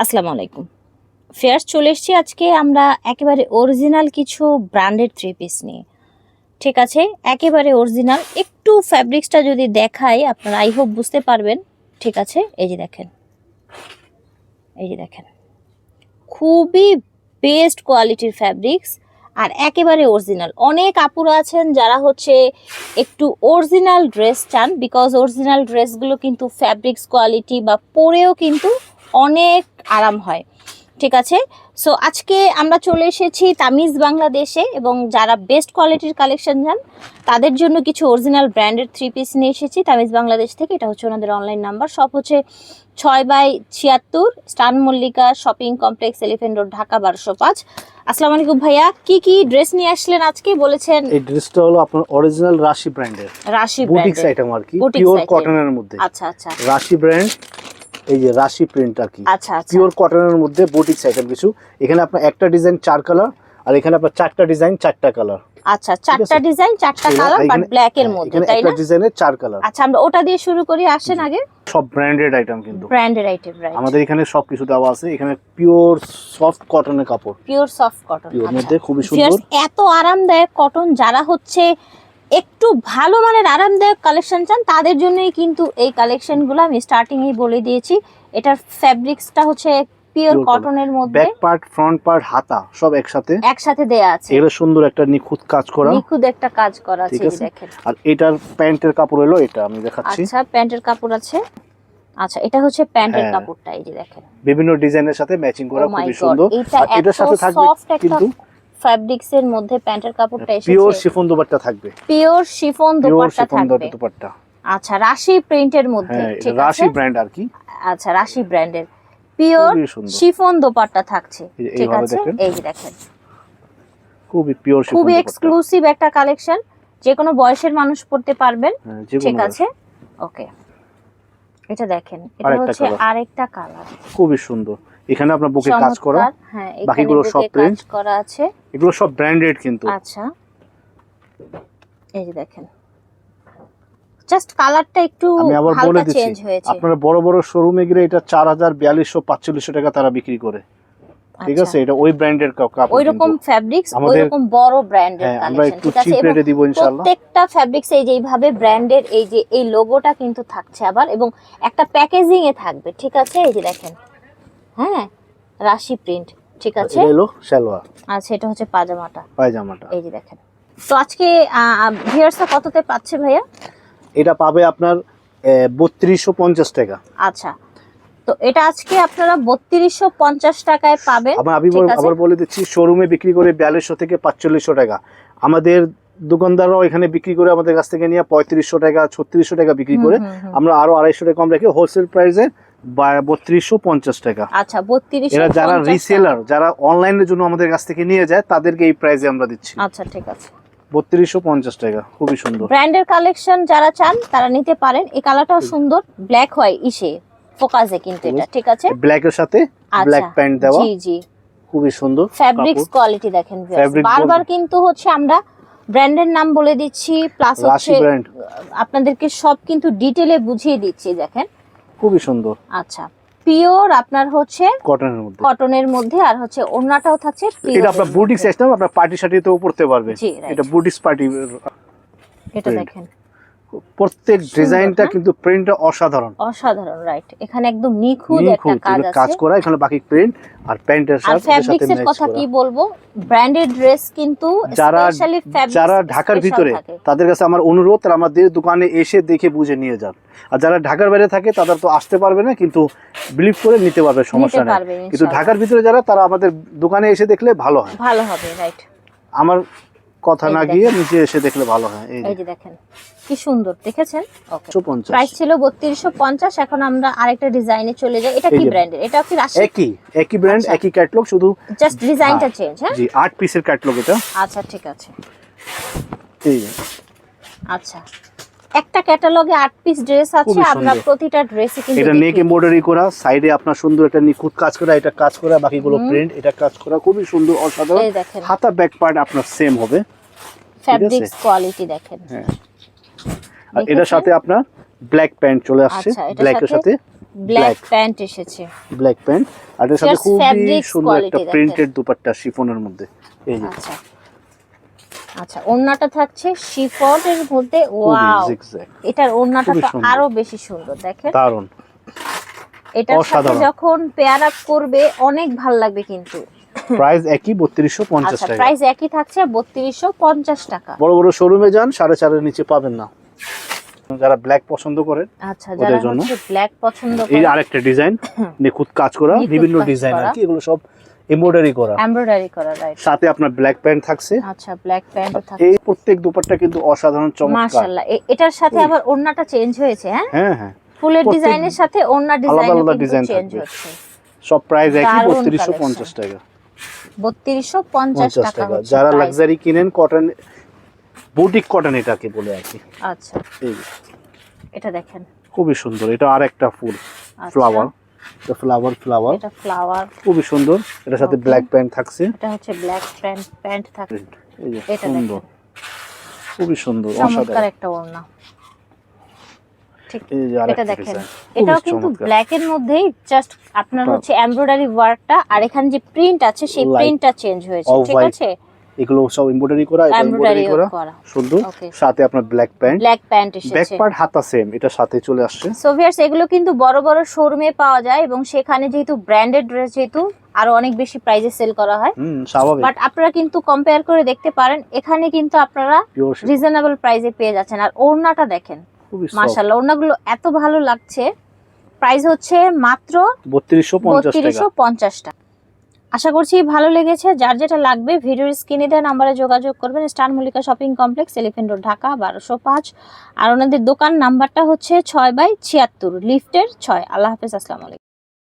আসসালামু আলাইকুম। ফেয়ার, চলে এসেছি আজকে আমরা একেবারে অরিজিনাল কিছু ব্র্যান্ডেড থ্রি পিস নিয়ে। ঠিক আছে, একেবারে অরিজিনাল একটু ফ্যাব্রিক্সটা যদি দেখাই, আপনারা আই হোপ বুঝতে পারবেন। ঠিক আছে, এই যে দেখেন। এই যে দেখেন। খুবই বেস্ট কোয়ালিটির ফ্যাব্রিক্স আর একেবারে অরিজিনাল অনেক আপুরা আছেন যারা হচ্ছে একটু অরিজিনাল ড্রেস চান বিকজ অরিজিনাল ড্রেসগুলো কিন্তু ফ্যাব্রিক্স কোয়ালিটি বা পরেও কিন্তু অনেক আরাম হয়। ঠিক আছে? সো আজকে আমরা চলে এসেছি তামিজ বাংলাদেশে এবং যারা বেস্ট কোয়ালিটির কালেকশন যান তাদের জন্য কিছু অরিজিনাল ব্র্যান্ডের থ্রি পিস নিয়ে এসেছি তামিজ বাংলাদেশ থেকে। এটা হচ্ছে ওনাদের অনলাইন নাম্বার সব হচ্ছে ছয় বাই ছিয়াত্তর স্টান Mallika shopping complex elephant road Dhaka বারোশো পাঁচ। আসসালামু আলাইকুম ভাইয়া। কি কি ড্রেস নিয়ে আসলেন আজকে? বলেছেন এই ড্রেসটা হলো আপনার অরিজিনাল রাশি ব্র্যান্ডের রাশি বুটিক্স ব্র্যান্ডের আইটেম আর কি? পিওর। কটনের মধ্যে। আচ্ছা আচ্ছা। রাশি ব্র্যান্ড এই যে রাশি প্রিন্ট আর কি? আচ্ছা আচ্ছা। পিওর কটনের মধ্যে বুটিক্স আইটেম কিছু। এখানে আপনার একটা ডিজাইন চার কালার আর এখানে আপনার চারটা ডিজাইন চারটা কালার আচ্ছা চারটা ডিজাইন চারটা কালার বাট ব্ল্যাক এর মধ্যে হ্যাঁ, তাই না? ডিজাইনের চার কালার আচ্ছা আমরা ওটা দিয়ে শুরু করি আসেন আগে। সব ব্র্যান্ডেড আইটেম কিন্তু। ব্র্যান্ডের আইটেম রাইট আমাদের এখানে দেওয়া আছে। এখানে পিওর সফট কটনের কাপড়। পিওর সফট কটন পিওর মধ্যে খুবই সুন্দর। এত আরামদায়ক কটন যারা হচ্ছে একটু ভালো মানের আরামদায়ক কালেকশন চান তাদের জন্যই কিন্তু এই কালেকশনগুলো আমি স্টার্টিং এই বলে দিয়েছি। এটার ফ্যাব্রিক্সটা হচ্ছে পিওর কটনের মধ্যে। ব্যাক পার্ট ফ্রন্ট পার্ট হাতা সব একসাথে? একসাথে দেয়া আছে। এগুলো সুন্দর একটা নিখুঁত কাজ করা। নিখুঁত একটা কাজ করা আছে। দেখেন। আর এটার প্যান্টের কাপড় হলো এটা আমি দেখাচ্ছি। আচ্ছা প্যান্টের কাপড় আছে। আচ্ছা এটা হচ্ছে প্যান্টের হ্যাঁ। কাপড়টা এই যে দেখেন। বিভিন্ন ডিজাইনের সাথে ম্যাচিং করা Oh খুবই সুন্দর। আর এটার সাথে থাকবে কিন্তু ফ্যাব্রিক্স এর মধ্যে প্যান্টের কাপড়টা এসেছে। পিওর শিফন দোপাট্টা থাকবে। পিওর শিফন দোপাট্টা থাকবে। দোপাট্টা। আচ্ছা রাশি প্রিন্টের মধ্যে হ্যাঁ ঠিক আছে? রাশি ব্র্যান্ড আর কি। আচ্ছা রাশি ব্র্যান্ডের পিওর শিফন দোপাট্টা থাকছে। ঠিক আছে? এই যে দেখেন। খুবই পিওর শিফন খুবই এক্সক্লুসিভ একটা কালেকশন যে কোনো বয়সের মানুষ পড়তে পারবেন। হ্যাঁ, ঠিক আছে? ওকে এটা দেখেন। এটা হচ্ছে। আরেকটা কালার খুবই সুন্দর। এখানে আপনার বুকে কাজ করা হ্যাঁ বাকিগুলো সব। কাজ করা আছে। এগুলো সব ব্র্যান্ডেড কিন্তু। আচ্ছা। এই যে দেখেন। জাস্ট কালারটা একটু আমি আবার বলে হালকা চেঞ্জ দিচ্ছি হয়েছে। আপনারা বড় বড় শোরুমে গেলে এটা চার হাজার বিয়াল্লিশশো পাঁচচল্লিশশো টাকা তারা বিক্রি করে। ঠিক আছে? এটা ওই ব্র্যান্ডের কাপড় ওই রকম কিন্তু। ফ্যাব্রিক্স ওই রকম বড় ব্র্যান্ডের আমরা একটু চিপ রেটে দিব ইনশাআল্লাহ। প্রত্যেকটা ফ্যাব্রিক্স এই যে এইভাবে ব্র্যান্ডের এই যে এই লোগোটা কিন্তু থাকছে আবার। এবং একটা প্যাকেজিং এ থাকবে ঠিক আছে? এই যে দেখেন। হ্যাঁ রাশি প্রিন্ট ঠিক আছে? এলো সালোয়ার। আচ্ছা এটা হচ্ছে পাজামাটা পায়জামাটা। এই যে দেখেন। তো আজকে ভিউয়ার্সরা কততে পাচ্ছে ভাইয়া? এটা পাবে আপনার বত্রিশশো পঞ্চাশ টাকা। আচ্ছা। তো এটা আজকে আপনারা বত্রিশশো পঞ্চাশ টাকায় পাবেন আমি আবার বলে দিচ্ছি শোরুমে বিক্রি করে বিয়াল্লিশশো থেকে পাঁচচল্লিশশো টাকা। আমাদের দোকানদাররাও এখানে বিক্রি করে আমাদের কাছ থেকে নিয়ে পঁয়ত্রিশশো টাকা ছত্রিশশো টাকা বিক্রি করে। আমরা আরও আড়াইশো টাকা কম রেখে হোলসেল প্রাইসে বত্রিশশো পঞ্চাশ টাকা। আচ্ছা বত্রিশশো এরা যারা রিসেলার যারা অনলাইনের জন্য আমাদের কাছ থেকে নিয়ে যায় তাদেরকে এই প্রাইসে আমরা দিচ্ছি। আচ্ছা ঠিক আছে। বত্রিশশো পঞ্চাশ টাকা খুবই সুন্দর। ব্র্যান্ডের কালেকশন যারা চান তারা নিতে পারেন। এই কালারটাও সুন্দর ব্ল্যাক হয় ইসে। ফোকাসে কিন্তু এটা ঠিক আছে? ব্ল্যাকের সাথে আচ্ছা। ব্ল্যাক প্যান্ট দেওয়া। জি জি। খুবই সুন্দর ফ্যাব্রিক্স কোয়ালিটি দেখেন বারবার কিন্তু হচ্ছে আমরা ব্র্যান্ডের নাম বলে দিচ্ছি প্লাস হচ্ছে আপনাদেরকে সব কিন্তু ডিটেলে বুঝিয়ে দিচ্ছি দেখেন। খুবই সুন্দর। আচ্ছা পিওর আপনার হচ্ছে কটনের মধ্যে। কটনের মধ্যে আর হচ্ছে ওড়নাটাও থাকছে এটা আপনার বুটিক। সিস্টেম আপনার পার্টি শার্টিতেও পড়তে পারবে. এটা বুটিক পার্টি এটা দেখেন। প্রত্যেক ডিজাইনটা হ্যাঁ? কিন্তু প্রিন্টটা অসাধারণ। অসাধারণ রাইট এখানে একদম নিখুঁত একটা কাজ আছে কাজ করা এখানে বাকি প্রিন্ট আর প্যান্টের আর সাথে ফ্যাব্রিক্স এর কথা কি বলব? ব্র্যান্ডেড ড্রেস কিন্তু যারা যারা ঢাকার ভিতরে তাদের কাছে আমার অনুরোধ তারা আমাদের দোকানে এসে দেখে বুঝে নিয়ে যান। আর যারা ঢাকার বাইরে থাকে তারা তো আসতে পারবে না কিন্তু বিলিভ করে নিতে পারবে সমস্যা নেই। কিন্তু ঢাকার ভিতরে যারা তারা আমাদের দোকানে এসে দেখলে ভালো হয়। ভালো হবে রাইট আমার কথা না গিয়ে নিজে এসে দেখলে ভালো হয়। এই যে। দেখেন কি সুন্দর দেখেছেন? ওকে প্রাইস ছিল বত্রিশশো পঞ্চাশ এখন আমরা আরেকটা ডিজাইনে চলে যাই। এটা কি ব্র্যান্ডের এটা কি রাশি একই একই ব্র্যান্ড আচ্ছা। একই ক্যাটালগ শুধু জাস্ট ডিজাইনটা চেঞ্জ হ্যাঁ? জি আট পিসের ক্যাটালগ এটা। আচ্ছা ঠিক আছে। এই আছে আচ্ছা। একটা ক্যাটালগে আট পিস ড্রেস আছে আমরা প্রতিটা ড্রেসে কিন্তু এটা নেক। এমব্রয়ডারি করা সাইডে আপনার সুন্দর একটা নিখুঁত কাজ করা এটা কাজ করা বাকিগুলো। প্রিন্ট এটা কাজ করা খুবই সুন্দর অসাধারণ। হাতা ব্যাক পার্ট আপনার সেম হবে। ফ্যাব্রিক্স কোয়ালিটি দেখেন। হ্যাঁ। আর? এটার সাথে আপনার ব্ল্যাক প্যান্ট চলে আসছে। ব্ল্যাকের সাথে ব্ল্যাক প্যান্ট এসেছে। ব্ল্যাক প্যান্ট আর এর সাথে খুবই সুন্দর একটা। প্রিন্টেড দুপাট্টা শিফনের মধ্যে। এই আচ্ছা। আচ্ছা ওড়নাটা থাকছে শিফনের মধ্যে ওয়াও। এটার ওড়নাটা তো আরও বেশি সুন্দর দেখেন। দারুণ। এটার সাথে যখন পেয়ার আপ করবে অনেক ভালো লাগবে কিন্তু। প্রাইস একই বত্রিশশো পঞ্চাশ আচ্ছা টাকা। প্রাইস একই থাকছে বত্রিশশো পঞ্চাশ টাকা। বড় বড় শোরুমে যান সাড়ে চারের নিচে পাবেন না। যারা ব্ল্যাক পছন্দ করেন আচ্ছা যারা জন্য। হচ্ছে ব্ল্যাক পছন্দ করেন এই আরেকটা ডিজাইন নিখুঁত কাজ করা বিভিন্ন ডিজাইন আর কি এগুলো সব এমব্রয়ডারি করা। এমব্রয়ডারি করা রাইট সাথে আপনার ব্ল্যাক প্যান্ট থাকছে। আচ্ছা ব্ল্যাক প্যান্টও থাকে এই প্রত্যেক দুপাট্টা কিন্তু অসাধারণ চমৎকার। মাশাআল্লাহ। এটার সাথে আবার ওড়নাটা চেঞ্জ হয়েছে হ্যাঁ? হ্যাঁ হ্যাঁ। ফুলের ডিজাইনের সাথে ওড়না ডিজাইন কিন্তু চেঞ্জ হচ্ছে। সব প্রাইস একই দারুণ বত্রিশশো collection। পঞ্চাশ টাকা। বত্রিশশো পঞ্চাশ পঞ্চাশ টাকা টাকা। যারা লাক্সারি কিনেন কটন বুটিক কটন এটাকে বলে আর কি। আচ্ছা। এটা দেখেন। খুবই সুন্দর। এটা আর একটা ফুল আচ্ছা, ফ্লাওয়ার ফ্লাওয়ার ফ্লাওয়ার এটা ফ্লাওয়ার খুবই সুন্দর। এটার সাথে ব্ল্যাক প্যান্ট থাকছে। এটা হচ্ছে ব্ল্যাক প্যান্ট প্যান্ট থাকে এই যে এটা সুন্দর। খুবই সুন্দর অসাধারণ। একটা ওড়না। এটা দেখেন। এটাও কিন্তু ব্ল্যাক এর মধ্যেই জাস্ট আপনার। হচ্ছে এমব্রয়ডারি ওয়ার্কটা আর এখানে যে প্রিন্ট আছে সেই প্রিন্টটা চেঞ্জ হয়েছে। ঠিক আছে? এগুলো সব এমব্রয়ডারি করা এটা এমব্রয়ডারি করা। সুন্দর সাথে আপনার ব্ল্যাক প্যান্ট ব্ল্যাক প্যান্ট এসেছে। ব্যাক পার্ট হাতা সেম এটা সাথে চলে আসছে। সোভিয়ার্স এগুলো কিন্তু বড় বড় শোরুমে পাওয়া যায় এবং সেখানে যেহেতু ব্র্যান্ডেড ড্রেস যেহেতু আরও অনেক বেশি প্রাইসে সেল করা হয়। হুম স্বাভাবিক। বাট আপনারা কিন্তু কম্পেয়ার করে দেখতে পারেন এখানে কিন্তু আপনারা রিজনেবল প্রাইসে পেয়ে যাচ্ছেন। আর ওড়নাটা দেখেন মাশাআল্লাহ ওড়নাগুলো এত ভালো লাগছে। প্রাইস হচ্ছে মাত্র বত্রিশশো পঞ্চাশ টাকা। বত্রিশশো পঞ্চাশ টাকা। আশা করছি ভালো লেগেছে। যার যেটা লাগবে, ভিডিওর স্ক্রিনে দেওয়া নাম্বারে যোগাযোগ করবেন। Star Mallika shopping complex, elephant road, Dhaka, বারোশো পাঁচ। আর ওনাদের দোকান নাম্বারটা হচ্ছে ছয় বাই ছিয়াত্তর, লিফটের ছয়। আল্লাহ হাফেজ, আসসালামু আলাইকুম।